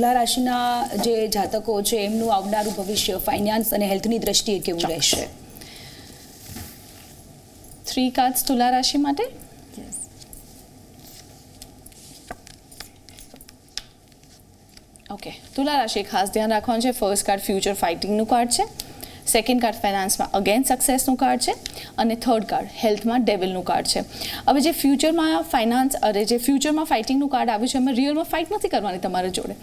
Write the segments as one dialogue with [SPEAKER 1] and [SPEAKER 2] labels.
[SPEAKER 1] તુલા રાશિના જે જાતકો છે એમનું આવનારું ભવિષ્ય ફાઇનાન્સ અને હેલ્થની દ્રષ્ટિએ કેવું રહેશે?
[SPEAKER 2] થ્રી કાર્ડ્સ તુલા રાશિ માટે? ઓકે તુલા રાશિ ખાસ ધ્યાન રાખવાનું છે. ફર્સ્ટ કાર્ડ ફ્યુચર ફાઇટિંગનું કાર્ડ છે. સેકન્ડ કાર્ડ ફાઇનાન્સમાં અગેન સક્સેસનું કાર્ડ છે અને થર્ડ કાર્ડ હેલ્થમાં ડેવિલનું કાર્ડ છે. હવે જે ફ્યુચરમાં ફાઇનાન્સ અરે જે ફ્યુચરમાં ફાઇટિંગનું કાર્ડ આવ્યું છે, એમાં રિયલમાં ફાઇટ નથી કરવાની તમારા જોડે.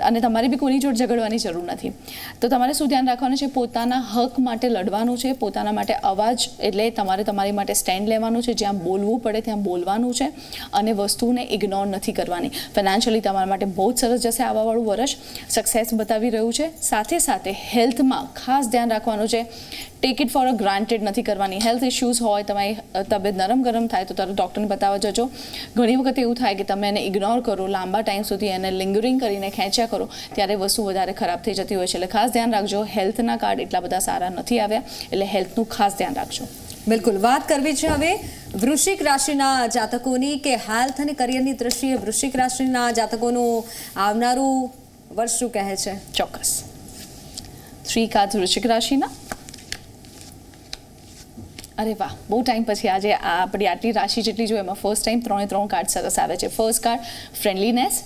[SPEAKER 2] અને તમારે બી કોઈની જોડે ઝઘડવાની જરૂર નથી. તો તમારે શું ધ્યાન રાખવાનું છે? પોતાના હક માટે લડવાનું છે, પોતાના માટે અવાજ એટલે તમારે તમારી માટે સ્ટેન્ડ લેવાનું છે, જ્યાં બોલવું પડે ત્યાં બોલવાનું છે અને વસ્તુને ઇગ્નોર નથી કરવાની. ફાઇનાન્શિયલી તમારા માટે બહુ જ સરસ જશે આવાવાળું વર્ષ સક્સેસ બતાવી રહ્યું છે. સાથે સાથે હેલ્થમાં ખાસ ધ્યાન રાખવાનું છે. Take it for a granted નથી કરવાની. હેલ્થ ઇશ્યુઝ હોય તમારી તબિયત નરમ ગરમ થાય તો તરત ડૉક્ટરને બતાવવા જજો. ઘણી વખત એવું થાય કે તમે એને ઇગ્નોર કરો લાંબા ટાઈમ સુધી એને લિંગરિંગ કરીને ખેંચ્યા કરો ત્યારે વસ્તુ વધારે ખરાબ થઈ જતી હોય છે. એટલે ખાસ ધ્યાન રાખજો હેલ્થના કાર્ડ એટલા બધા સારા નથી આવ્યા એટલે હેલ્થનું ખાસ ધ્યાન રાખજો.
[SPEAKER 3] બિલકુલ. વાત કરવી છે હવે વૃશ્ચિક રાશિના જાતકોની કે હેલ્થ અને કરિયરની દ્રષ્ટિએ વૃશ્ચિક રાશિના જાતકોનું આવનારું વર્ષ શું કહે છે?
[SPEAKER 2] ચોક્કસ. થ્રી કાર્ડ વૃશ્ચિક રાશિના અરે વાહ, બહુ ટાઈમ પછી આજે આ આપણી આટલી રાશિ જેટલી જોઈએ એમાં ફર્સ્ટ ટાઈમ ત્રણે ત્રણ કાર્ડ સરસ આવે છે. First card friendliness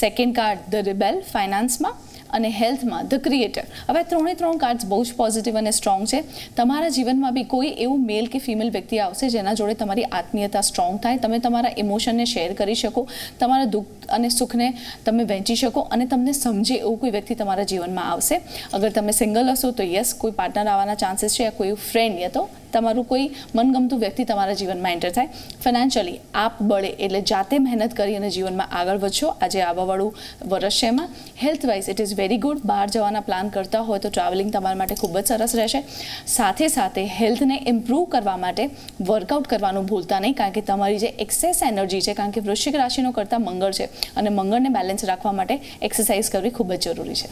[SPEAKER 2] second card the rebel ફાઇનાન્સમાં અને હેલ્થમાં ધ ક્રિએટર. હવે ત્રણે ત્રણ કાર્ડ્સ બહુ જ પોઝિટિવ અને સ્ટ્રોંગ છે. તમારા જીવનમાં બી કોઈ એવું મેલ કે ફિમેલ વ્યક્તિ આવશે જેના જોડે તમારી આત્મીયતા સ્ટ્રોંગ થાય, તમે તમારા ઇમોશનને શેર કરી શકો, તમારા દુઃખ અને સુખને તમે વહેંચી શકો અને તમને સમજે એવું કોઈ વ્યક્તિ તમારા જીવનમાં આવશે. અગર તમે સિંગલ હશો તો યસ કોઈ પાર્ટનર આવવાના ચાન્સીસ છે યા કોઈ ફ્રેન્ડ યા તો તમારું કોઈ મનગમતું વ્યક્તિ તમારા જીવનમાં એન્ટર થાય. ફાઇનાન્શિયલી આપ બળે એટલે જાતે મહેનત કરી અને જીવનમાં આગળ વધશો. આજે આવાવાળું વર્ષ છે એમાં. Health wise it is very good બહાર જવાના પ્લાન કરતા હોય તો ટ્રાવેલિંગ તમારા માટે ખૂબ જ સરસ રહેશે. સાથે સાથે હેલ્થને ઇમ્પ્રૂવ કરવા માટે વર્કઆઉટ કરવાનું ભૂલતા નહીં, કારણ કે તમારી જે એક્સેસ એનર્જી છે, કારણ કે વૃશ્ચિક રાશિનો કરતાં મંગળ છે. અને મંગળને બેલેન્સ રાખવા માટે એક્સરસાઇઝ કરવી ખૂબ જ જરૂરી છે.